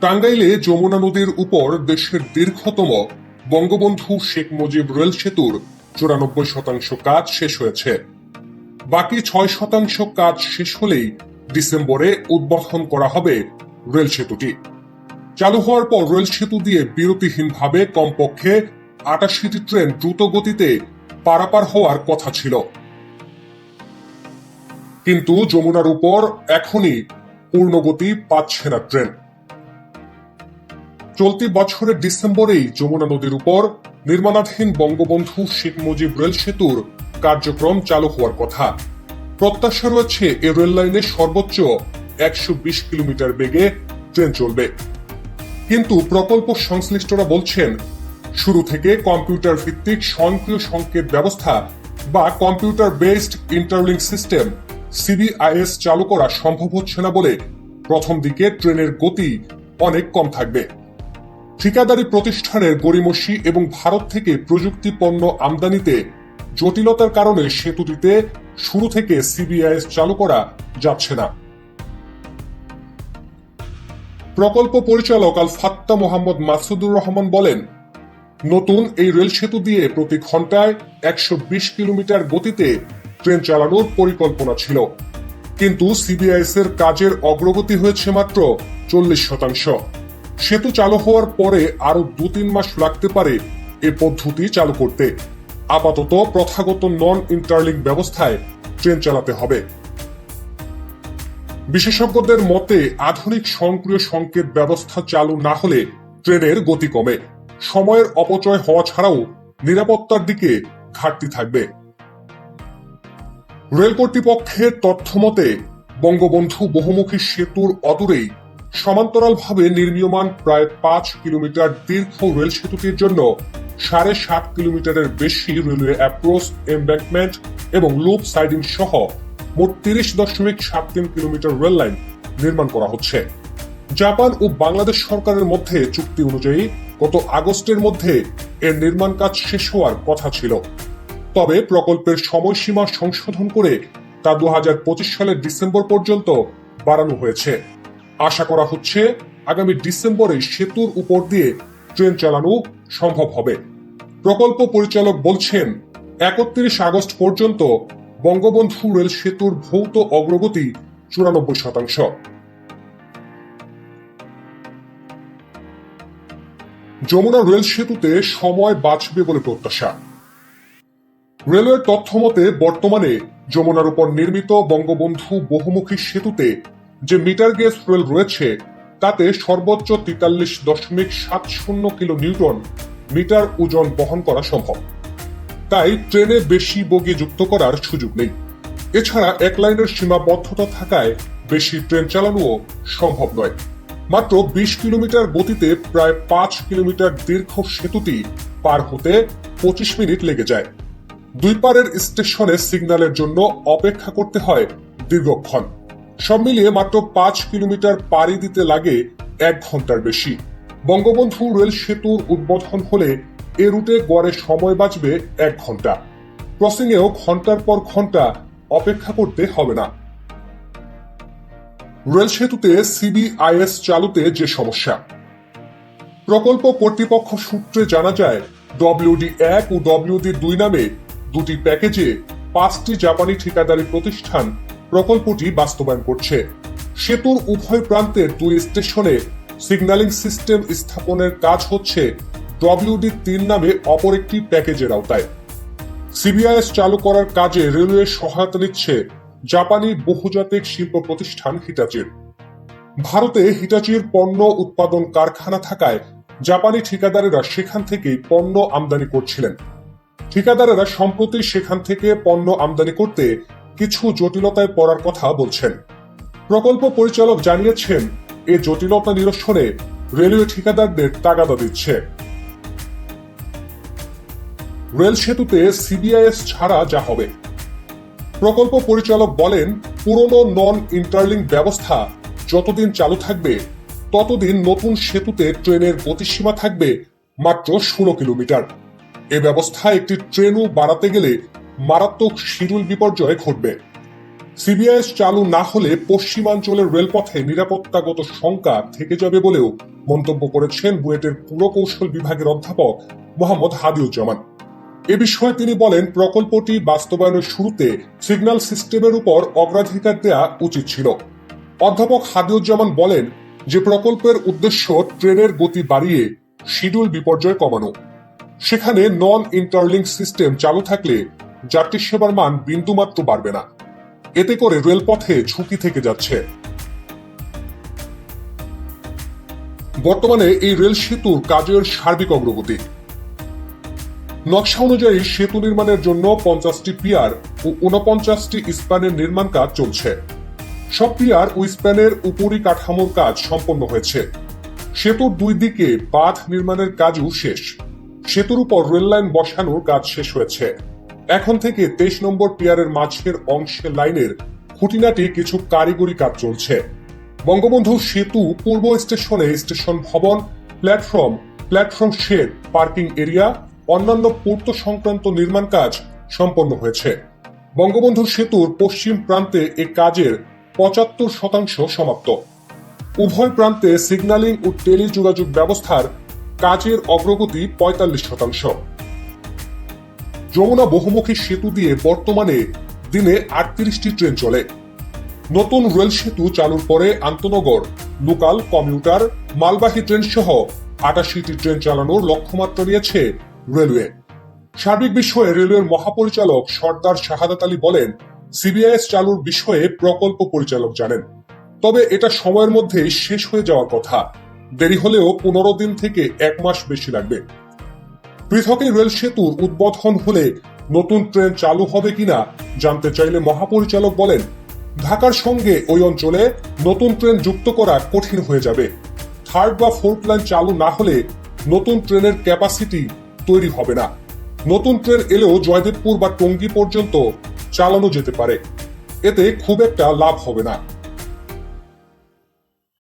টাঙ্গাইলে যমুনা নদীর উপর দেশের দীর্ঘতম বঙ্গবন্ধু শেখ মুজিব রেল সেতুর চুরানব্বই শতাংশ কাজ শেষ হয়েছে। বাকি ছয় শতাংশ কাজ শেষ হলেই ডিসেম্বরে উদ্বোধন করা হবে রেল সেতুটি। চালু হওয়ার পর রেল সেতু দিয়ে বিরতিহীনভাবে কমপক্ষে আটাশিটি ট্রেন দ্রুত গতিতে পারাপার হওয়ার কথা ছিল। কিন্তু যমুনার উপর এখনই পূর্ণগতি পাচ্ছে না ট্রেন। চলতি বছরের ডিসেম্বরেই যমুনা নদীর উপর নির্মাণাধীন বঙ্গবন্ধু শেখ মুজিব রেল সেতুর কার্যক্রম চালু হওয়ার কথা। প্রত্যাশা রয়েছে এ রেল লাইনে সর্বোচ্চ একশো বিশ কিলোমিটার বেগে ট্রেন চলবে। কিন্তু প্রকল্প সংশ্লিষ্টরা বলছেন, শুরু থেকে কম্পিউটার ভিত্তিক স্বয়ংক্রিয় সংকেত ব্যবস্থা বা computer based interlink system CBIS চালু করা সম্ভব হচ্ছে না বলে প্রথম দিকে ট্রেনের গতি অনেক কম থাকবে। ঠিকাদারি প্রতিষ্ঠানের গড়িমসি এবং ভারত থেকে প্রযুক্তি পণ্য আমদানিতে জটিলতার কারণে সেতুটিতে শুরু থেকে সিবিআইএস চালু করা যাচ্ছে না। প্রকল্প পরিচালক আল ফাত্তা মোহাম্মদ মাসুদুর রহমান বলেন, নতুন এই রেল সেতু দিয়ে প্রতি ঘন্টায় একশো বিশ কিলোমিটার গতিতে ট্রেন চালানোর পরিকল্পনা ছিল। কিন্তু সিবিআইএস এর কাজের অগ্রগতি হয়েছে মাত্র চল্লিশ শতাংশ। সেতু চালু হওয়ার পরে আরও দু তিন মাস লাগতে পারে এ পদ্ধতি চালু করতে। আপাতত প্রথাগত নন ইন্টারলিংক ব্যবস্থায় ট্রেন চালাতে হবে। বিশেষজ্ঞদের মতে, আধুনিক স্বয়ংক্রিয় সংকেত ব্যবস্থা চালু না হলে ট্রেনের গতি কমে। সময়ের অপচয় হওয়া ছাড়াও নিরাপত্তার দিকে ঘাটতি থাকবে। রেল কর্তৃপক্ষের তথ্য মতে বঙ্গবন্ধু বহুমুখী সেতুর অদূরেই সমান্তরালভাবে নির্মীয়মান প্রায় পাঁচ কিলোমিটার দীর্ঘ রেল সেতুটির জন্য সাড়ে সাত কিলোমিটারের বেশি রেলওয়ে অ্যাপ্রোচ এমব্যাঙ্কমেন্ট এবং লুপ সাইডিং সহ মোট তিরিশ দশমিক সাত তিন কিলোমিটার রেল লাইন নির্মাণ করা হচ্ছে। জাপান ও বাংলাদেশ সরকারের মধ্যে চুক্তি অনুযায়ী গত আগস্টের মধ্যে এর নির্মাণ কাজ শেষ হওয়ার কথা ছিল। তবে প্রকল্পের সময়সীমা সংশোধন করে তা দু হাজার পঁচিশ সালের ডিসেম্বর পর্যন্ত বাড়ানো হয়েছে। আশা করা হচ্ছে আগামী ডিসেম্বরে সেতুর উপর দিয়ে ট্রেন চালানো সম্ভব হবে। প্রকল্প পরিচালক বলছেন, একত্রিশ আগস্ট পর্যন্ত বঙ্গবন্ধু রেল সেতুর ভৌত অগ্রগতি চুরানব্বই শতাংশ। যমুনা রেল সেতুতে সময় বাঁচবে বলে প্রত্যাশা। রেলওয়ের তথ্য মতে বর্তমানে যমুনার উপর নির্মিত বঙ্গবন্ধু বহুমুখী সেতুতে যে মিটার গেজ রেল রয়েছে, তাতে সর্বোচ্চ তেতাল্লিশ দশমিক সাত শূন্য কিলো নিউটন মিটার ওজন বহন করা সম্ভব। তাই ট্রেনে বেশি বগি যুক্ত করার সুযোগ নেই। এছাড়া এক লাইনের সীমাবদ্ধতা থাকায় বেশি ট্রেন চালানোও সম্ভব নয়। মাত্র বিশ কিলোমিটার গতিতে প্রায় পাঁচ কিলোমিটার দীর্ঘ সেতুটি পার হতে পঁচিশ মিনিট লেগে যায়। দুই পারের স্টেশনে সিগন্যালের জন্য অপেক্ষা করতে হয় দীর্ঘক্ষণ। সব মিলিয়ে মাত্র পাঁচ কিলোমিটার পাড়ি দিতে লাগে এক ঘণ্টার বেশি। বঙ্গবন্ধু রেল সেতুর উদ্বোধন হলে এ রুটে গড়ে সময় বাঁচবে এক ঘণ্টা। ক্রসিংয়েও ঘণ্টার পর ঘণ্টা অপেক্ষা করতে হবে না। রেল সেতুতে সিবিআইএস চালুতে যে সমস্যা। প্রকল্প কর্তৃপক্ষ সূত্রে জানা যায়, ডব্লিউডি এক ও ডব্লিউডি দুই নামে দুটি প্যাকেজে পাঁচটি জাপানি ঠিকাদারি প্রতিষ্ঠান প্রকল্পটি বাস্তবায়ন করছে। সেতুর উভয় প্রান্তের দুই স্টেশনে সিগন্যালিং সিস্টেম স্থাপনের কাজ হচ্ছে ডব্লিউডি তিন নামে অপর একটি প্যাকেজের আওতায়। সিবিআইএস চালু করার কাজে রেলওয়ে সহায়তা নিচ্ছে জাপানি বহুজাতিক শিল্প প্রতিষ্ঠান হিটাচির। ভারতে হিটাচির পণ্য উৎপাদন কারখানা থাকায় জাপানি ঠিকাদারেরা সেখান থেকেই পণ্য আমদানি করছিলেন। ঠিকাদারেরা সম্প্রতি সেখান থেকে পণ্য আমদানি করতে কিছু জটিলতায় পড়ার কথা বলছেন। প্রকল্প পরিচালক জানিয়েছেন, এ জটিলতা নিরসনে রেলওয়ে ঠিকাদারদের তাগাদা দিচ্ছে। রেল সেতুতে সিবিআইএস ছাড়া যা হবে। প্রকল্প পরিচালক বলেন, পুরনো নন ইন্টারলিং ব্যবস্থা যতদিন চালু থাকবে, ততদিন নতুন সেতুতে ট্রেনের গতিসীমা থাকবে মাত্র ষোলো কিলোমিটার। এ ব্যবস্থা একটি ট্রেনও বাড়াতে গেলে মারাত্মক শিরুল বিপর্যয় ঘটবে। সিবিআইএস চালু না হলে পশ্চিমাঞ্চলের রেলপথে নিরাপত্তাগত শঙ্কা থেকে যাবে বলেও মন্তব্য করেছেন বুয়েটের পুরকৌশল বিভাগের অধ্যাপক মোহাম্মদ হাদিউজ্জামান। এ বিষয়ে তিনি বলেন, প্রকল্পটি বাস্তবায়নের শুরুতে সিগন্যাল সিস্টেমের উপর অগ্রাধিকার দেয়া উচিত ছিল। অধ্যাপক হাদিউজ্জামান বলেন, যে প্রকল্পের উদ্দেশ্য ট্রেনের গতি বাড়িয়ে শিডিউল বিপর্যয় কমানো। সেখানে নন ইন্টারলিঙ্ক সিস্টেম চালু থাকলে যাত্রী সেবার মান বিন্দুমাত্র বাড়বে না। এতে করে রেলপথে ঝুঁকি থেকে যাচ্ছে। বর্তমানে এই রেল সেতুর কাজের সার্বিক অগ্রগতি। নকশা অনুযায়ী সেতু নির্মাণের জন্য পঞ্চাশটি পিয়ার ও উনপঞ্চাশটি স্প্যানের নির্মাণ কাজ চলছে। সব পিয়ার ও স্প্যানের উপরি কাঠামোর কাজ সম্পন্ন হয়েছে। সেতুর দুই দিকে বাঁধ নির্মাণের কাজও শেষ। সেতুর উপর রেল লাইন বসানোর কাজ শেষ হয়েছে। এখন থেকে তেইশ নম্বর পিয়ারের মাঝের অংশের লাইনের খুঁটিনাটি কিছু কারিগরি কাজ চলছে। বঙ্গবন্ধু সেতু পূর্ব স্টেশনে স্টেশন ভবন, platform platform shed parking area, অন্যান্য পূর্ত সংক্রান্ত নির্মাণ কাজ সম্পন্ন হয়েছে। বঙ্গবন্ধু সেতুর পশ্চিম প্রান্তে এ কাজের পঁচাত্তর শতাংশ সমাপ্ত। উভয় প্রান্তে সিগন্যালিং ও টেলি যোগাযোগ ব্যবস্থার কাজের অগ্রগতি পঁয়তাল্লিশ শতাংশ। যমুনা বহুমুখী সেতু দিয়ে বর্তমানে দিনে আটত্রিশটি ট্রেন চলে। নতুন রেল সেতু চালুর পরে আন্তনগর, লোকাল, কমিউটার, মালবাহী ট্রেন সহ আটাশিটি ট্রেন চালানোর লক্ষ্যমাত্রা নিয়েছে রেলওয়ে। সার্বিক বিষয়ে রেলওয়ের মহাপরিচালক সর্দার শাহাদাত আলী বলেন, সিবিআইএস চালুর বিষয়ে প্রকল্প পরিচালক জানেন। তবে এটা সময়ের মধ্যে শেষ হয়ে যাওয়ার কথা। দেরি হলেও পনেরো দিন থেকে এক মাস বেশি লাগবে। পৃথক রেল সেতুর উদ্বোধন হলে নতুন ট্রেন চালু হবে কিনা জানতে চাইলে মহাপরিচালক বলেন, ঢাকার সঙ্গে ওই অঞ্চলে নতুন ট্রেন যুক্ত করা কঠিন হয়ে যাবে। থার্ড বা ফোর্থ লাইন চালু না হলে নতুন ট্রেনের ক্যাপাসিটি তৈরি হবে না। নতুন ট্রেন এলেও জয়দেবপুর বা টঙ্গী পর্যন্ত চালানো যেতে পারে। এতে খুব একটা লাভ হবে না।